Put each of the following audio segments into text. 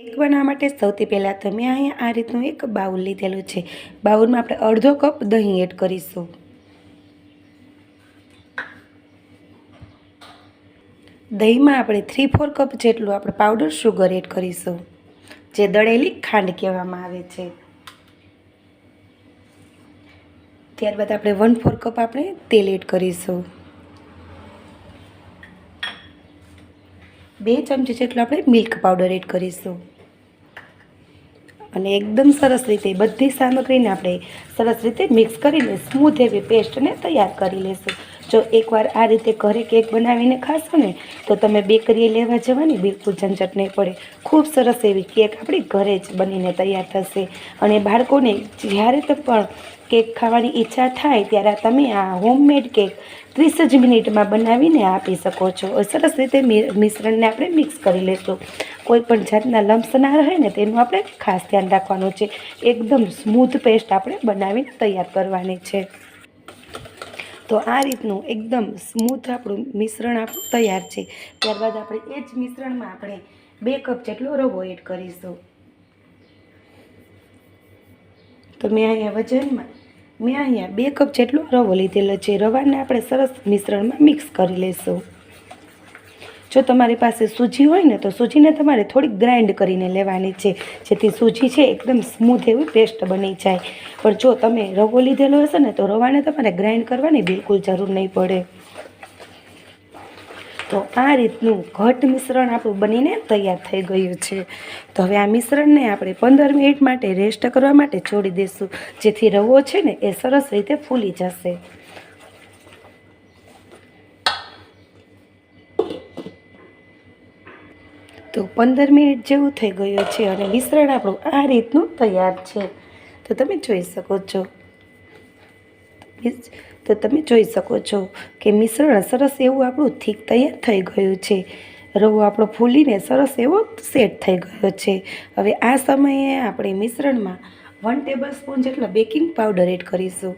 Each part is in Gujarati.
કેક બનાવવા માટે સૌથી પહેલાં તમે અહીંયા આ રીતનું એક બાઉલ લીધેલું છે. બાઉલમાં આપણે અડધો કપ દહીં એડ કરીશું. દહીંમાં આપણે થ્રી ફોર કપ જેટલું આપણે પાવડર શુગર એડ કરીશું, જે દળેલી ખાંડ કહેવામાં આવે છે. ત્યારબાદ આપણે વન ફોર કપ આપણે તેલ એડ કરીશું. બે ચમચી જેટલું આપણે મિલ્ક પાવડર એડ કરીશું. અને એકદમ સરસ રીતે બધી સામગ્રીને આપણે સરસ રીતે મિક્સ કરીને સ્મૂથ એવી પેસ્ટને તૈયાર કરી લેશું. જો એકવાર આ રીતે ઘરે કેક બનાવીને ખાશો ને, તો તમે બેકરીએ લેવા જવાની બિલકુલ ઝંઝટ નહીં પડે. ખૂબ સરસ એવી કેક આપણી ઘરે જ બનીને તૈયાર થશે. અને બાળકોને જ્યારે પણ કેક ખાવાની ઈચ્છા થાય ત્યારે તમે આ હોમમેડ કેક ત્રીસ જ મિનિટમાં બનાવીને આપી શકો છો. સરસ રીતે મિશ્રણને આપણે મિક્સ કરી લઈશું કોઈ પણ જાતના લમ્સ ના રહે ને તેનું આપણે ખાસ ધ્યાન રાખવાનું છે. એકદમ સ્મૂથ પેસ્ટ આપણે બનાવીને તૈયાર કરવાની છે. તો આ રીતનું એકદમ સ્મૂથ આપણું મિશ્રણ આપણું તૈયાર છે. ત્યારબાદ આપણે એ જ મિશ્રણમાં આપણે બે કપ જેટલો રવો એડ કરીશું. તો મેં અહીંયા વજનમાં મેં અહીંયા બે કપ જેટલો રવો લીધેલો છે. રવાને આપણે સરસ મિશ્રણમાં મિક્સ કરી લઈશું. જો તમારી પાસે સૂજી હોય ને, તો સૂજીને તમારે થોડીક ગ્રાઇન્ડ કરીને લેવાની છે. જેથી સૂજી છે એકદમ સ્મૂથ એવી પેસ્ટ બની જાય. પણ જો તમે રવો લીધેલો હશે ને, તો રવાને તમારે ગ્રાઇન્ડ કરવાની બિલકુલ જરૂર નહીં પડે. તો આ રીતનું ઘટ મિશ્રણ આપણું બનીને તૈયાર થઈ ગયું છે. તો હવે આ મિશ્રણને આપણે પંદર મિનિટ માટે રેસ્ટ કરવા માટે છોડી દઈશું જેથી રવો છે ને એ સરસ રીતે ફૂલી જશે. તો પંદર મિનિટ જેવું થઈ ગયું છે અને મિશ્રણ આપણું આ રીતનું તૈયાર છે. તો તમે જોઈ શકો છો. તો તમે જોઈ શકો છો કે મિશ્રણ સરસ એવું આપણું થીક તૈયાર થઈ ગયું છે. રવો આપણો ફૂલીને સરસ એવો સેટ થઈ ગયો છે. હવે આ સમયે આપણે મિશ્રણમાં વન ટેબલ સ્પૂન જેટલો બેકિંગ પાવડર એડ કરીશું.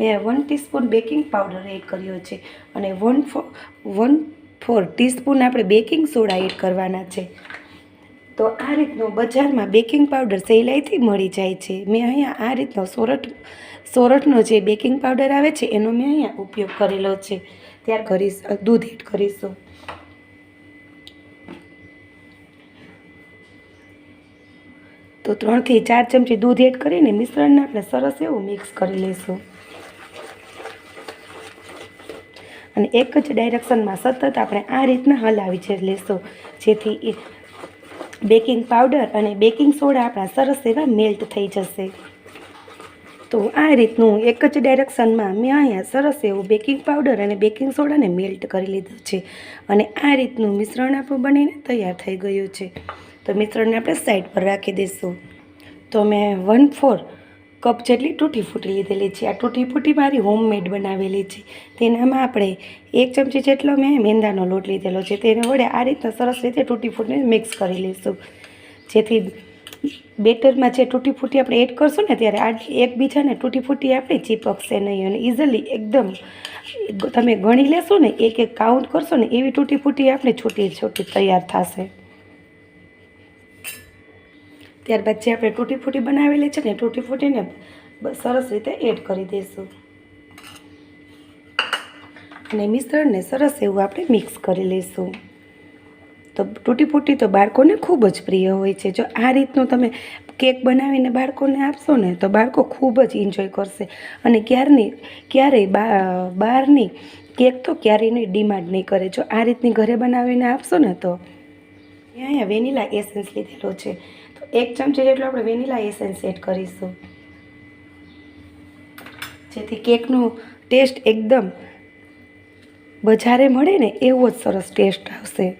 મેં one teaspoon baking powder add કર્યો છે અને one four one four teaspoon આપણે બેકિંગ સોડા એડ કરવાના છે. તો આ રીતનો બજારમાં બેકિંગ પાવડર સહેલાઈથી મળી જાય છે. મેં અહીંયા આ રીતનો સોરઠ, સોરઠનો જે બેકિંગ પાવડર આવે છે, એનો મેં અહીંયા ઉપયોગ કરેલો છે. ત્યાર કરીશ દૂધ એડ કરીશું. તો ત્રણથી ચાર ચમચી દૂધ એડ કરીને મિશ્રણને આપણે સરસ એવું મિક્સ કરી લઈશું. અને એક જ ડાયરેક્શનમાં સતત આપણે આ રીતના હલાવી છે લેશું જેથી બેકિંગ પાવડર અને બેકિંગ સોડા આપણા સરસ એવા મેલ્ટ થઈ જશે. તો આ રીતનું એક જ ડાયરેક્શનમાં મેં અહીંયા સરસ એવું બેકિંગ પાવડર અને બેકિંગ સોડાને મેલ્ટ કરી લીધું છે. અને આ રીતનું મિશ્રણ આપણું બનીને તૈયાર થઈ ગયું છે. તો મિશ્રણને આપણે સાઈડ પર રાખી દઈશું. તો મેં વન ફોર કપ જેટલી તૂટી ફૂટી લીધેલી છે. આ તૂટી ફૂટી મારી હોમમેડ બનાવેલી છે. તેનામાં આપણે એક ચમચી જેટલો મેં મેંદાનો લોટ લીધેલો છે. તેને વડે આ રીતના સરસ રીતે તૂટી ફૂટીને મિક્સ કરી લઈશું. જેથી બેટરમાં જે તૂટી ફૂટી આપણે એડ કરશું ને ત્યારે આ એકબીજાને તૂટી ફૂટી આપણે ચીપકશે નહીં અને ઇઝીલી એકદમ તમે ગણી લેશો ને એક એક કાઉન્ટ કરશો ને એવી તૂટી ફૂટી આપણે છૂટી છૂટી તૈયાર થશે. ત્યારબાદ જે આપણે ટૂટી ફૂટી બનાવેલી છે ને તૂટી ફૂટીને સરસ રીતે એડ કરી દઈશું. અને મિશ્રણને સરસ એવું આપણે મિક્સ કરી લઈશું. તો તૂટી ફૂટી તો બાળકોને ખૂબ જ પ્રિય હોય છે. જો આ રીતનું તમે કેક બનાવીને બાળકોને આપશો ને, તો બાળકો ખૂબ જ એન્જોય કરશે. અને ક્યારની ક્યારેય બહારની કેક તો ક્યારેય નહીં ડિમાન્ડ નહીં કરે. જો આ રીતની ઘરે બનાવીને આપશો ને, તો અહીંયા વેનીલા એસેન્સ લીધેલો છે. એક ચમચી જેટલું આપણે વેનીલા એસેન્સ એડ કરીશું. જેથી કેકનો ટેસ્ટ એકદમ બજારે મળે ને એવો જ સરસ ટેસ્ટ આવશે.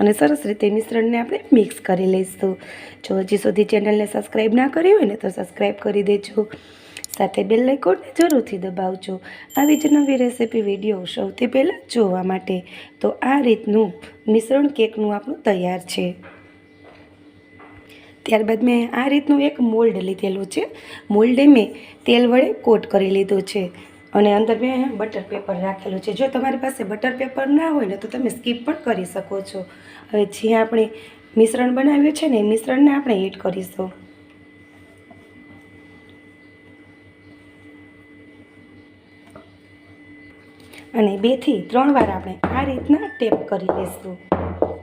અને સરસ રીતે મિશ્રણને આપણે મિક્સ કરી લઈશું. જો હજી સુધી ચેનલને સબસ્ક્રાઈબ ના કરી હોય ને તો સબસ્ક્રાઈબ કરી દેજો. સાથે બેલ આઇકોનને જરૂરથી દબાવજો. આવી જ નવી રેસીપી વીડિયો સૌથી પહેલાં જોવા માટે. તો આ રીતનું મિશ્રણ કેકનું આપણું તૈયાર છે. ત્યારબાદ મેં આ રીતનું એક મોલ્ડ લીધેલું છે. મોલ્ડે મેં તેલ વડે કોટ કરી લીધું છે. અને અંદર મેં બટર પેપર રાખેલું છે. જો તમારી પાસે બટર પેપર ના હોય ને, તો તમે સ્કીપ પણ કરી શકો છો. હવે જે આપણે મિશ્રણ બનાવ્યું છે ને, એ મિશ્રણને આપણે એડ કરીશું. અને બેથી ત્રણ વાર આપણે આ રીતના ટેપ કરી લઈશું.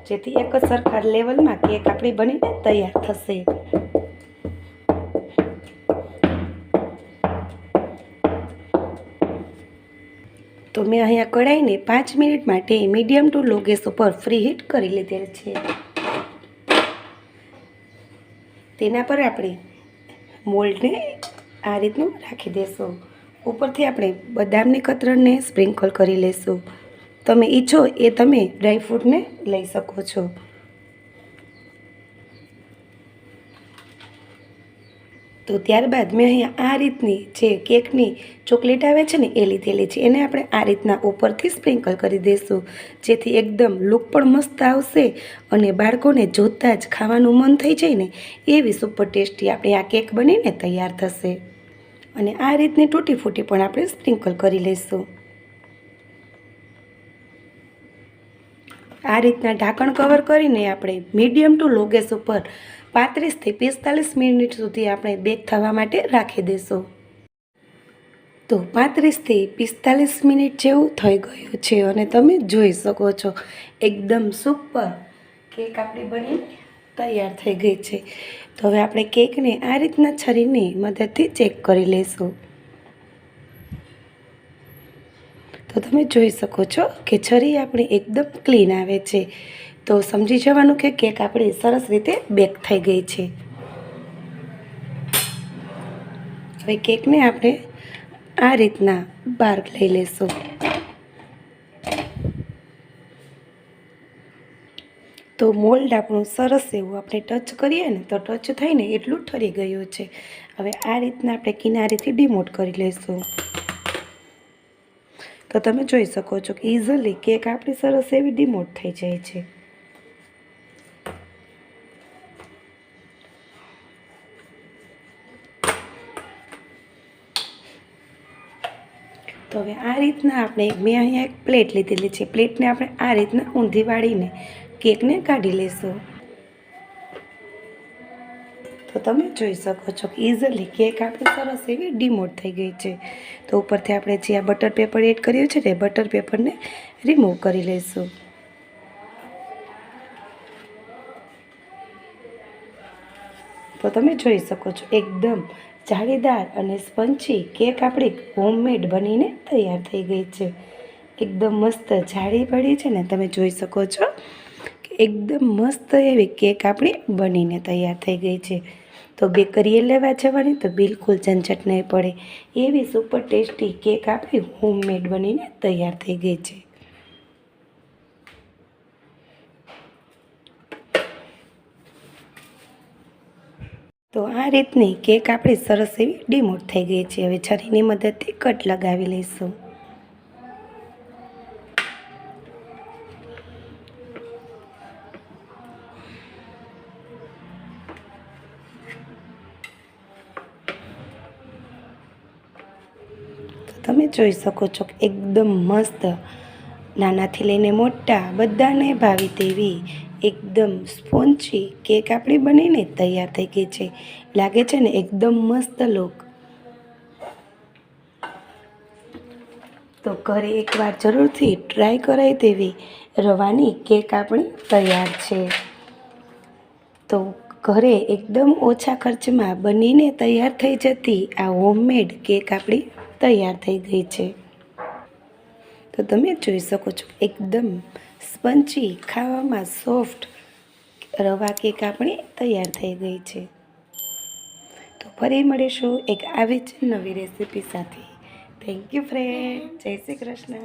જેથી એક જ સરખા લેવલમાં કેક આપણી બનીને તૈયાર થશે. તો મેં અહીંયા કઢાઈને પાંચ મિનિટ માટે મીડિયમ ટુ લો ગેસ ઉપર ફ્રી હીટ કરી લીધેલ છે. તેના પર આપણે મોલ્ડને આ રીતનું રાખી દેશું. ઉપરથી આપણે બદામની કતરણને સ્પ્રિંકલ કરી લેશું. તમે ઈચ્છો એ તમે ડ્રાયફ્રૂટને લઈ શકો છો. તો ત્યારબાદ મેં અહીંયા આ રીતની જે કેકની ચોકલેટ આવે છે ને એ લીધેલી છે, એને આપણે આ રીતના ઉપરથી સ્પ્રિંકલ કરી દઈશું જેથી એકદમ લુક પણ મસ્ત આવશે અને બાળકોને જોતાં જ ખાવાનું મન થઈ જાય ને એવી સુપર ટેસ્ટી આપણે આ કેક બનીને તૈયાર થશે. અને આ રીતની તૂટી ફૂટી પણ આપણે સ્પ્રિંકલ કરી લઈશું. આ રીતના ઢાંકણ કવર કરીને આપણે મીડિયમ ટુ લો ગેસ ઉપર પાંત્રીસથી પિસ્તાલીસ મિનિટ સુધી આપણે બેક થવા માટે રાખી દઈશું. તો પાંત્રીસથી પિસ્તાલીસ મિનિટ જેવું થઈ ગયું છે અને તમે જોઈ શકો છો, એકદમ સુપર કેક આપણી બની તૈયાર થઈ ગઈ છે. તો હવે આપણે કેકને આ રીતના છરીની મદદથી ચેક કરી લઈશું. તો તમે જોઈ શકો છો કે છરી આપણી એકદમ ક્લીન આવે છે. તો સમજી જવાનું કે કેક આપણી સરસ રીતે બેક થઈ ગઈ છે. હવે કેકને આપણે આ રીતના બહાર લઈ લેશું. તો મોલ્ડ આપણું સરસ એવું આપણે ટચ કરીએ ને તો ટચ થઈને એટલું ઠરી ગયું છે. હવે આ રીતના આપણે કિનારીથી ડિમોટ કરી લઈશું. તો તમે જોઈ શકો છો કે ઇઝીલી કેક આપણી સરસ એવી ડિમોટ થઈ જાય છે. તો હવે આ રીતના આપણે મેં અહીંયા એક પ્લેટ લીધેલી છે. પ્લેટને આપણે આ રીતના ઊંધી વાળીને કેકને કાઢી લઈશું તો તમે જોઈ શકો છો કે ઇઝીલી કેક આપણી સરસ એવી ડિમોટ થઈ ગઈ છે. તો ઉપરથી આપણે જે આ બટર પેપર એડ કર્યું છે તે બટર પેપરને રિમૂવ કરી લઈશું. તો તમે જોઈ શકો છો, એકદમ જાળીદાર અને સ્પંચી કેક આપણી હોમમેડ બનીને તૈયાર થઈ ગઈ છે. એકદમ મસ્ત જાળી પડી છે ને, તમે જોઈ શકો છો કે એકદમ મસ્ત એવી કેક આપણી બનીને તૈયાર થઈ ગઈ છે. તો બેકરીએ લેવા જવાની તો બિલકુલ ઝંઝટ નહીં પડે. એવી સુપર ટેસ્ટી કેક આપણી હોમમેડ બનીને તૈયાર થઈ ગઈ છે. તો આ રીતની કેક આપણી સરસ એવી ડીમોટ થઈ ગઈ છે. હવે છરીની મદદથી કટ લગાવી લઈશું. તમે જોઈ શકો છો કે એકદમ મસ્ત, નાનાથી લઈને મોટા, બધાને ભાવી તેવી એકદમ સ્પોન્ચી કેક આપણી બનીને તૈયાર થઈ ગઈ છે. લાગે છે ને એકદમ મસ્ત લોક તો ઘરે એકવાર જરૂરથી ટ્રાય કરાય તેવી રવાની કેક આપણી તૈયાર છે. તો ઘરે એકદમ ઓછા ખર્ચમાં બનીને તૈયાર થઈ જતી આ હોમમેડ કેક આપણી તૈયાર થઈ ગઈ છે. તો તમે જોઈ શકો છો એકદમ સ્પંચી ખાવામાં સોફ્ટ રવા કેક આપણી તૈયાર થઈ ગઈ છે. તો ફરી મળીશું એક આવી જ નવી રેસીપી સાથે. થેન્ક યુ ફ્રેન્ડ જય શ્રી કૃષ્ણ.